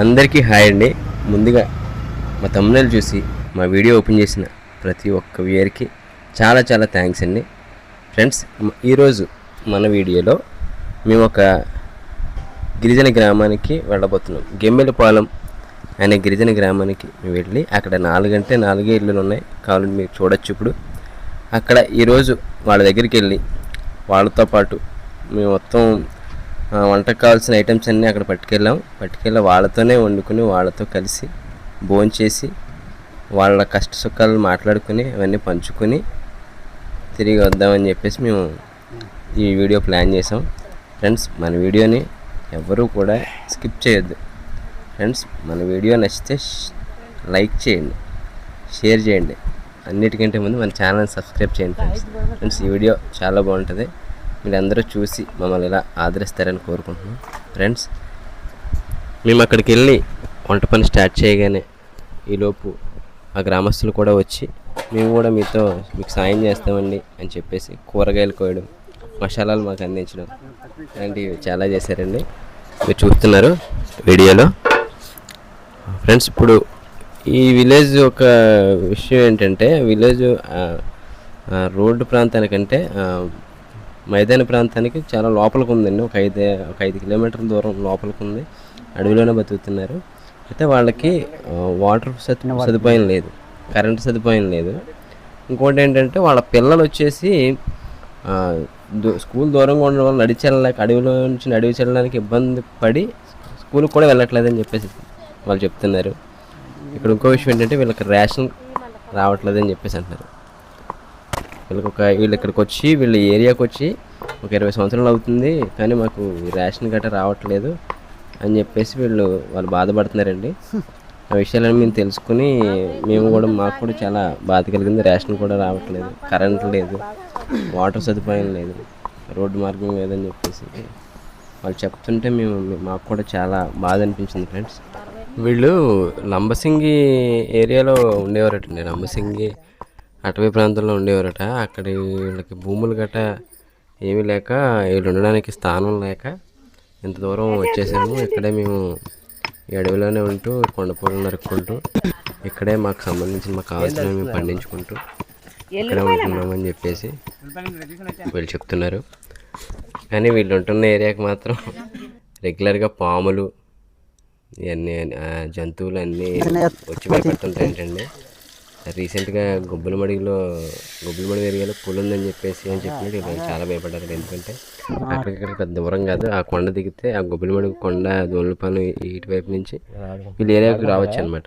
అందరికీ హాయ్ అండి. ముందుగా మా తమ్ముళ్ళు చూసి మా వీడియో ఓపెన్ చేసిన ప్రతి ఒక్క వ్యూయర్కి చాలా చాలా థ్యాంక్స్ అండి. ఫ్రెండ్స్ ఈరోజు మన వీడియోలో మేము ఒక గిరిజన గ్రామానికి వెళ్ళబోతున్నాం. గెమ్మెలపాలెం అనే గిరిజన గ్రామానికి మేము వెళ్ళి అక్కడ నాలుగంటే నాలుగే ఇల్లులు ఉన్నాయి. కావాలంటే మీరు చూడొచ్చు ఇప్పుడు. అక్కడ ఈరోజు వాళ్ళ దగ్గరికి వెళ్ళి వాళ్ళతో పాటు మేము మొత్తం వంటకు కావాల్సిన ఐటమ్స్ అన్నీ అక్కడ పట్టుకెళ్ళాం. పట్టుకెళ్ళి వాళ్ళతోనే వండుకుని వాళ్ళతో కలిసి భోంచేసి వాళ్ళ కష్ట సుఖాలు మాట్లాడుకుని అవన్నీ పంచుకొని తిరిగి వద్దామని చెప్పేసి మేము ఈ వీడియో ప్లాన్ చేసాం. ఫ్రెండ్స్ మన వీడియోని ఎవరూ కూడా స్కిప్ చేయొద్దు. ఫ్రెండ్స్ మన వీడియో నచ్చితే లైక్ చేయండి. షేర్ చేయండి. అన్నిటికంటే ముందు మన ఛానల్ సబ్స్క్రైబ్ చేయండి ఫ్రెండ్స్. ఫ్రెండ్స్ ఈ వీడియో చాలా బాగుంటుంది. మీరందరూ చూసి మమ్మల్ని ఇలా ఆదరిస్తారని కోరుకుంటున్నాం. ఫ్రెండ్స్ మేము అక్కడికి వెళ్ళి వంట పని స్టార్ట్ చేయగానే ఈలోపు ఆ గ్రామస్తులు కూడా వచ్చి మేము కూడా మీతో మీకు సాయం చేస్తామండి అని చెప్పేసి కూరగాయలు కోయడం మసాలాలు మాకు అందించడం ఇలాంటివి చాలా చేశారండి. మీరు చూస్తున్నారు వీడియోలో. ఫ్రెండ్స్ ఇప్పుడు ఈ విలేజ్ ఒక విషయం ఏంటంటే విలేజ్ రోడ్డు ప్రాంతానికంటే మైదాన ప్రాంతానికి చాలా లోపలికి ఉందండి ఒక ఐదు ఒక ఐదు కిలోమీటర్ల దూరం లోపలికి ఉంది అడవిలోనే బతుకుతున్నారు. అయితే వాళ్ళకి వాటర్ సదు సదుపాయం లేదు. కరెంట్ సదుపాయం లేదు. ఇంకోటి ఏంటంటే వాళ్ళ పిల్లలు వచ్చేసి స్కూల్ దూరంగా ఉండడం వల్ల నడిచి వెళ్ళలేక అడవిలో నుంచి నడిచి వెళ్ళడానికి ఇబ్బంది పడి స్కూల్కి కూడా వెళ్ళట్లేదని చెప్పేసి వాళ్ళు చెప్తున్నారు. ఇక్కడ ఇంకో విషయం ఏంటంటే వీళ్ళకి రేషన్ రావట్లేదని చెప్పేసి అంటున్నారు. వీళ్ళకి ఒక వీళ్ళు ఇక్కడికి వచ్చి వీళ్ళ ఏరియాకి వచ్చి ఒక ఇరవై సంవత్సరాలు అవుతుంది కానీ మాకు రేషన్ గట్రా రావట్లేదు అని చెప్పేసి వీళ్ళు వాళ్ళు బాధపడుతున్నారండి. ఆ విషయాలను మేము తెలుసుకుని మేము కూడా మాకు కూడా చాలా బాధ కలిగింది. రేషన్ కూడా రావట్లేదు కరెంట్ లేదు వాటర్ సదుపాయం లేదు రోడ్డు మార్గం లేదని చెప్పేసి వాళ్ళు చెప్తుంటే మేము మాకు కూడా చాలా బాధ అనిపించింది ఫ్రెండ్స్. వీళ్ళు లంబసింగి ఏరియాలో ఉండేవారటండి. లంబసింగి అటవీ ప్రాంతంలో ఉండేవారట. అక్కడ వీళ్ళకి భూములు గట్ట ఏమీ లేక వీళ్ళు ఉండడానికి స్థానం లేక ఇంత దూరం వచ్చేసాము. ఇక్కడే మేము ఈ అడవిలోనే ఉంటూ కొండపూలు నరుక్కుంటూ ఇక్కడే మాకు సంబంధించిన మాకు కావాల్సినవి మేము పండించుకుంటూ ఇక్కడే ఉంటున్నామని చెప్పేసి వీళ్ళు చెప్తున్నారు. కానీ వీళ్ళు ఉంటున్న ఏరియాకి మాత్రం రెగ్యులర్గా పాములు ఇవన్నీ జంతువులు అన్నీ వచ్చి భయపెడుతుంటాయి ఏంటండి రీసెంట్గా గుబ్బలమడిలో గుబ్బలమడి ఏరియాలో పులి ఉందని చెప్పేసి అని చెప్పినట్టు చాలా భయపడ్డారు. ఎందుకంటే అక్కడికి పెద్ద దూరం కాదు. ఆ కొండ దిగితే ఆ గుబ్బలమడి కొండ దోళ్ళపాలెం ఇటువైపు నుంచి వీళ్ళ ఏరియాకి రావచ్చు అనమాట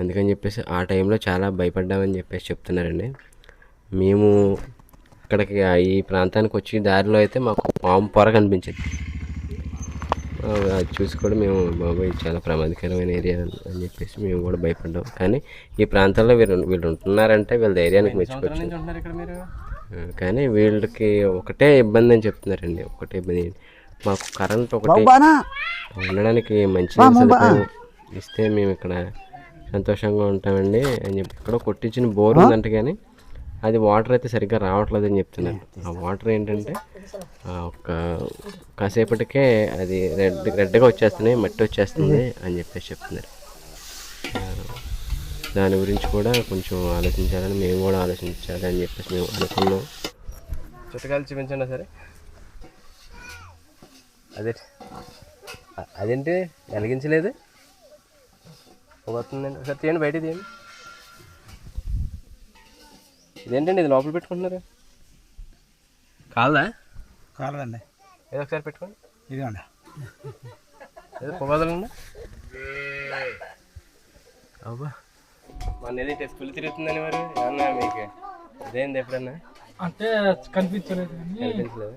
అందుకని చెప్పేసి ఆ టైంలో చాలా భయపడ్డామని చెప్పేసి చెప్తున్నారండి. మేము ఇక్కడికి ఈ ప్రాంతానికి వచ్చి దారిలో అయితే మాకు పాము పొర కనిపించింది. అది చూసి కూడా మేము బాబాయ్ ఇది చాలా ప్రమాదకరమైన ఏరియా అని చెప్పేసి మేము కూడా భయపడ్డాం. కానీ ఈ ప్రాంతాల్లో వీళ్ళు వీళ్ళు ఉంటున్నారంటే వీళ్ళ ధైర్యానికి మెచ్చుకోవచ్చు కానీ వీళ్ళకి ఒకటే ఇబ్బంది అని చెప్తున్నారండి. ఒకటే ఇబ్బంది మాకు కరెంట్ ఒకటి ఉండడానికి మంచి ఇస్తే మేము ఇక్కడ సంతోషంగా ఉంటామండి అని చెప్పి. ఇక్కడ కొట్టించిన బోర్ ఉందంట కానీ అది వాటర్ అయితే సరిగ్గా రావట్లేదు అని చెప్తున్నారు ఆ వాటర్ ఏంటంటే ఆ, ఒక కాసేపటికే అది రెడ్ రెడ్గా వచ్చేస్తున్నాయి మట్టి వచ్చేస్తుంది అని చెప్పేసి చెప్తున్నారు. దాని గురించి కూడా కొంచెం ఆలోచించాలని మేము కూడా ఆలోచించాలి అని చెప్పేసి మేము అనుకున్నాం. చుట్టకాలు చూపించండి సరే అదే అదేంటి? వెలిగించలేదు. పోతుందండి ఒకసారి తీయండి బయట తీయండి. ఇదేంటండి? ఇది లోపల పెట్టుకుంటున్నారు? కాదా కాలదండి. ఏదో ఒకసారి పెట్టుకోండి. ఇదిగోండి. ఏదో పొగదలండి అబ్బా. మన ఏది టెస్ట్ పులి తిరుగుతుందని మరి. ఏమన్నా మీకు ఇదేంది ఎప్పుడన్నా? అంటే కనిపించలేదు కానీ కనిపించలేదు.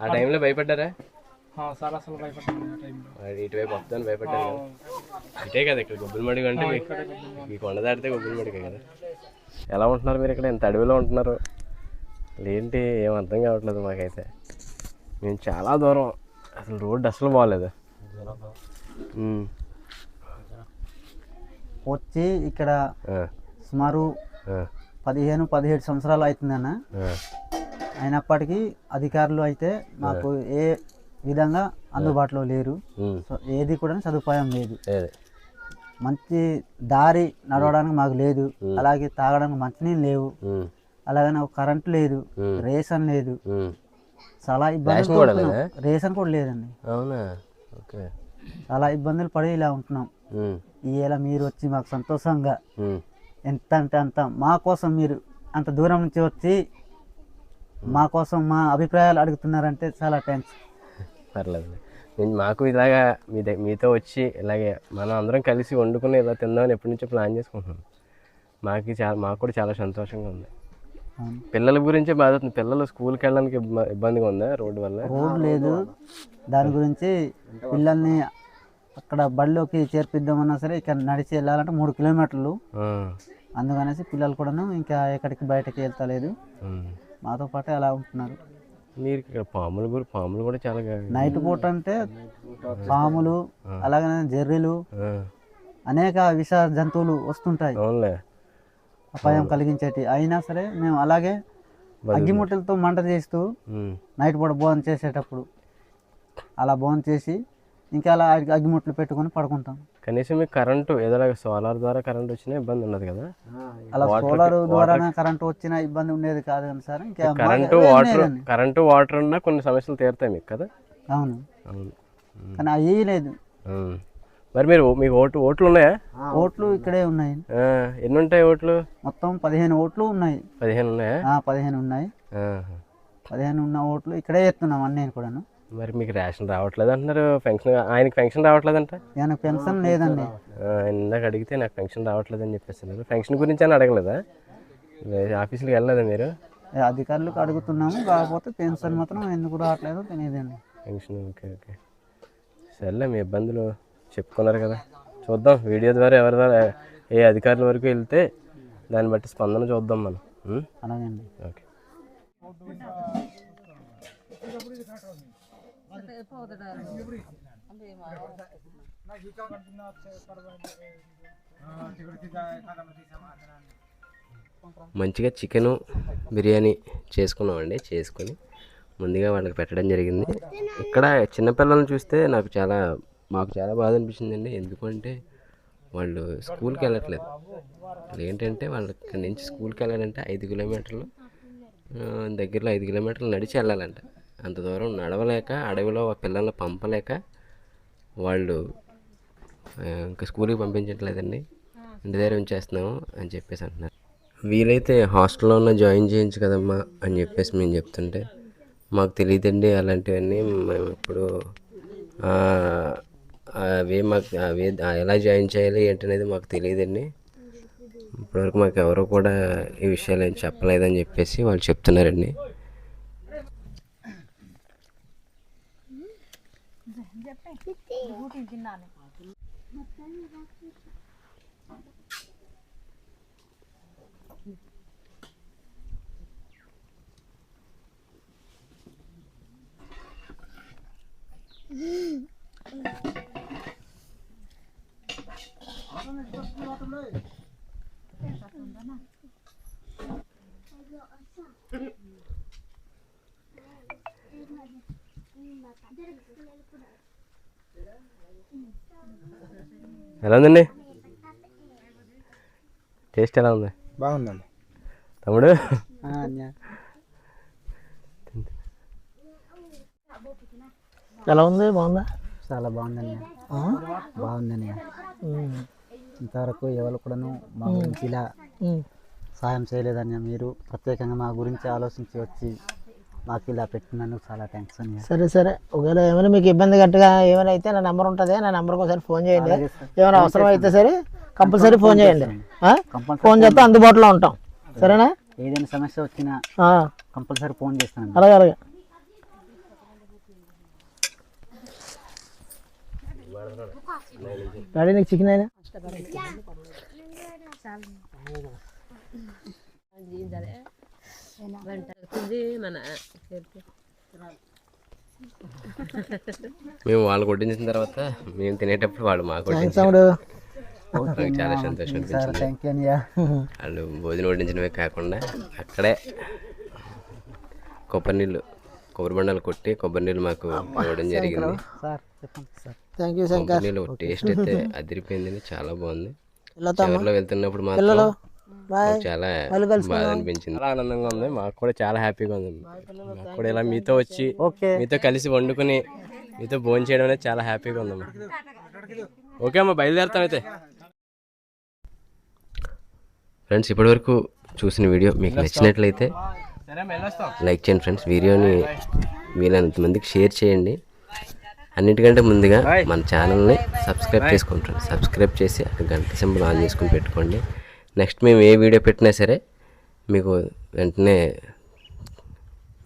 ఆ టైంలో భయపడ్డారా? ఆ, చాలా అసలు భయపడ్డాను ఇటువైపు వస్తాను భయపడ్డాను కదా. ఇటే కదా ఇక్కడ గుబ్బులమడి అంటే మీకు ఈ కొండ దాటితే గుబ్బులమడికే కదా. ఎలా ఉంటున్నారు మీరు ఇక్కడ? ఇంత అడవిలో ఉంటున్నారు? ఏంటి ఏం అర్థం కావట్లేదు మాకైతే. మేము చాలా దూరం. అసలు రోడ్డు అసలు బాగాలేదు వచ్చి ఇక్కడ సుమారు పదిహేను పదిహేడు సంవత్సరాలు అవుతుందన్న. అయినప్పటికీ అధికారులు అయితే మాకు ఏ విధంగా అందుబాటులో లేరు. ఏది కూడా సదుపాయం లేదు. మంచి దారి నడవడానికి మాకు లేదు. అలాగే తాగడానికి మంచినీళ్ళు లేవు. అలాగనే ఒక కరెంట్ లేదు. రేషన్ లేదు. చాలా ఇబ్బందులు రేషన్ కూడా లేదండి. చాలా ఇబ్బందులు పడి ఇలా ఉంటున్నాం ఇలా మీరు వచ్చి మాకు సంతోషంగా ఎంత అంటే అంత మా కోసం మీరు అంత దూరం నుంచి వచ్చి మా కోసం మా అభిప్రాయాలు అడుగుతున్నారంటే చాలా థ్యాంక్స్. పర్లేదు మాకు ఇలాగా మీ మీతో వచ్చి ఇలాగే మనం అందరం కలిసి వండుకుని ఇలా తిందామని ఎప్పటి నుంచో ప్లాన్ చేసుకుంటున్నాం. మాకు చాలా మాకు కూడా చాలా సంతోషంగా ఉంది. పిల్లల గురించే బాధ పిల్లలు స్కూల్కి వెళ్ళడానికి ఇబ్బ- ఇబ్బందిగా ఉందా రోడ్డు వల్ల? రోడ్ లేదు. దాని గురించి పిల్లల్ని అక్కడ బడిలోకి చేర్పిద్దామన్నా సరే ఇక్కడ నడిచి వెళ్ళాలంటే మూడు కిలోమీటర్లు. అందుకనేసి పిల్లలు కూడాను ఇంకా ఎక్కడికి బయటకి వెళ్తలేదు. మాతో పాటే అలా ఉంటున్నారు. మీరు ఇక్కడ పాములు కూడా పాములు కూడా చాలా నైట్ పూట అంటే పాములు అలాగనే జర్రీలు అనేక విష జంతువులు వస్తుంటాయి. అవునులే. అపాయం కలిగించేటి. అయినా సరే మేము అలాగే అగ్గిముట్టలతో మంట చేస్తూ నైట్ పూట భోజనం చేసేటప్పుడు అలా భోజనం చేసి ఇంకా అలా అగ్గి- అగ్గిముట్టలు పెట్టుకొని పడుకుంటాం. కనీసం మీకు కరెంటు ఏదోలాగా సోలార్ ద్వారా కరెంట్ వచ్చినా ఇబ్బంది ఉండదు కదా. అలా సోలార్ ద్వారా కరెంట్ వచ్చిన ఇబ్బంది ఉండేది కాదు కానీ సార్. ఇంకా కరెంటు వాటర్. కరెంటు వాటర్ ఉన్నా కొన్ని సమస్యలు తీరుతాయి మీకు కదా? అవును. కానీ అవి లేదు. మరి మీరు మీకు ఓటు ఓట్లు ఉన్నాయా? ఓట్లు ఇక్కడే ఉన్నాయి. ఆ, ఎన్ని ఉంటాయి ఓట్లు? మొత్తం పదిహేను ఓట్లు ఉన్నాయి. పదిహేను ఉన్నాయా? ఆ, పదిహేను ఉన్నాయి. పదిహేను ఉన్న ఓట్లు ఇక్కడే ఎత్తున్నాం అన్నీ కూడాను. మరి మీకు రేషన్ రావట్లేదు అంటున్నారు పెన్షన్ ఆయనకి పెన్షన్ రావట్లేదంట? నాకు పెన్షన్ లేదండి. ఆ, ఇందాక అడిగితే నాకు పెన్షన్ రావట్లేదు అని చెప్పేస్తున్నారు పెన్షన్ గురించి అని అడగలేదా? లే- ఆఫీసులకు వెళ్ళలేదా మీరు? ఏ, అధికారులకు అడుగుతున్నాము కాకపోతే పెన్షన్ మాత్రం ఎందుకు రావట్లేదో తెలియదండి పెన్షన్ ఓకే ఓకే. సర్లే మీ ఇబ్బందులు చెప్పుకున్నారు కదా. చూద్దాం వీడియో ద్వారా ఎవరి ద్వారా ఏ అధికారుల వరకు వెళ్తే దాన్ని బట్టి స్పందన చూద్దాం మనం. ఉం? అలాగే అండి ఓకే. మంచిగా చికెను బిర్యానీ చేసుకున్నామండి చేసుకొని ముందుగా వాళ్ళకి పెట్టడం జరిగింది. ఇక్కడ చిన్నపిల్లల్ని చూస్తే నాకు చాలా మాకు చాలా బాధ అనిపించిందండి. ఎందుకంటే వాళ్ళు స్కూల్కి వెళ్ళట్లేదు. వాళ్ళు ఏంటంటే వాళ్ళు ఇక్కడి నుంచి స్కూల్కి వెళ్ళాలంటే ఐదు కిలోమీటర్లు దగ్గరలో ఐదు కిలోమీటర్లు నడిచి వెళ్ళాలంట. అంత దూరం నడవలేక అడవిలో పిల్లల్ని పంపలేక వాళ్ళు ఇంకా స్కూల్కి పంపించట్లేదండి. ఇంటి దగ్గర ఉంచేస్తున్నాము అని చెప్పేసి అంటున్నారు. వీలైతే హాస్టల్లో ఉన్న జాయిన్ చేయించు కదమ్మా అని చెప్పేసి మేము చెప్తుంటే మాకు తెలియదండి అలాంటివన్నీ. మేము ఇప్పుడు అవి మాకు అవి ఎలా జాయిన్ చేయాలి ఏంటనేది మాకు తెలియదండి. ఇప్పటివరకు మాకు ఎవరు కూడా ఈ విషయాలు ఏం చెప్పలేదని చెప్పేసి వాళ్ళు చెప్తున్నారండి. ఊటికి తిన్నాను Mm-hmm. ఎలా ఉందండి? టేస్ట్ ఎలా ఉంది? బాగుందండి. తమ్ముడు? ఎలా ఉంది? బాగుందా? చాలా బాగుందండి. బాగుందండి. ఇంతవరకు ఎవరు కూడాను మా గురించి ఇలా సాయం చేయలేదని మీరు. ప్రత్యేకంగా మా గురించి ఆలోచించి వచ్చి మాకు ఇలా పెట్టినందుకు చాలా థ్యాంక్స్ అని సరే సరే. ఒకవేళ ఏమైనా మీకు ఇబ్బంది గట్టిగా ఏమైనా అయితే నా నెంబర్ ఉంటుంది నా నెంబర్కి ఒకసారి ఫోన్ చేయండి. ఏమైనా అవసరం అయితే సరే. కంపల్సరీ ఫోన్ చేయండి? ఫోన్ చేస్తే అందుబాటులో ఉంటాం. సరేనా? ఏదైనా సమస్య వచ్చినా కంపల్సరీ ఫోన్ చేస్తాను. అలాగే అలాగే. డాడీ నీకు చికెన్ అయినా? మేము వాళ్ళు కొట్టించిన తర్వాత మేము తినేటప్పుడు వాళ్ళు మాకు చాలా సంతోషం అనిపించింది. వాళ్ళు భోజనం వడ్డించడమే కాకుండా అక్కడే కొబ్బరి నీళ్ళు కొబ్బరి బండలు కొట్టి కొబ్బరి నీళ్ళు మాకు ఇవ్వడం జరిగింది. థ్యాంక్ యూ శంకర్ కొబ్బరి నీళ్ళు టేస్ట్ అయితే అదిరిపోయింది చాలా బాగుంది. చివరిలో వెళ్తున్నప్పుడు మాత్రం చాలా బాధ అనిపించింది. చాలా ఆనందంగా ఉంది. మాకు కూడా చాలా హ్యాపీగా ఉంది. మాకు కూడా ఇలా మీతో వచ్చి మీతో కలిసి వండుకుని మీతో భోజనం చేయడం అనేది చాలా హ్యాపీగా ఉందమ్మా ఓకే అమ్మా బయలుదేరుతాం అయితే. ఫ్రెండ్స్ ఇప్పటివరకు చూసిన వీడియో మీకు నచ్చినట్లయితే లైక్ చేయండి ఫ్రెండ్స్. వీడియోని వీలైనంత మందికి షేర్ చేయండి. అన్నిటికంటే ముందుగా మన ఛానల్ని సబ్స్క్రైబ్ చేసుకోండి ఫ్రెండ్స్. సబ్స్క్రైబ్ చేసి అక్కడ గంట సింబల్ ఆన్ చేసుకుని పెట్టుకోండి. నెక్స్ట్ మేము ఏ వీడియో పెట్టినా సరే మీకు వెంటనే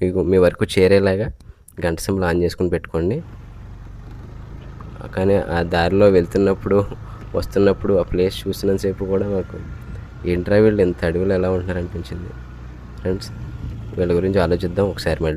మీకు మీ వరకు చేరేలాగా గంట సింబల్ ఆన్ చేసుకుని పెట్టుకోండి. కానీ ఆ దారిలో వెళ్తున్నప్పుడు వస్తున్నప్పుడు ఆ ప్లేస్ చూసినంతసేపు కూడా మాకు ఏంట్రా వీళ్ళు ఇంత అడవులు ఎలా ఉంటున్నారు అనిపించింది. ఫ్రెండ్స్ వీళ్ళ గురించి ఆలోచిద్దాం. ఒకసారి మళ్ళీ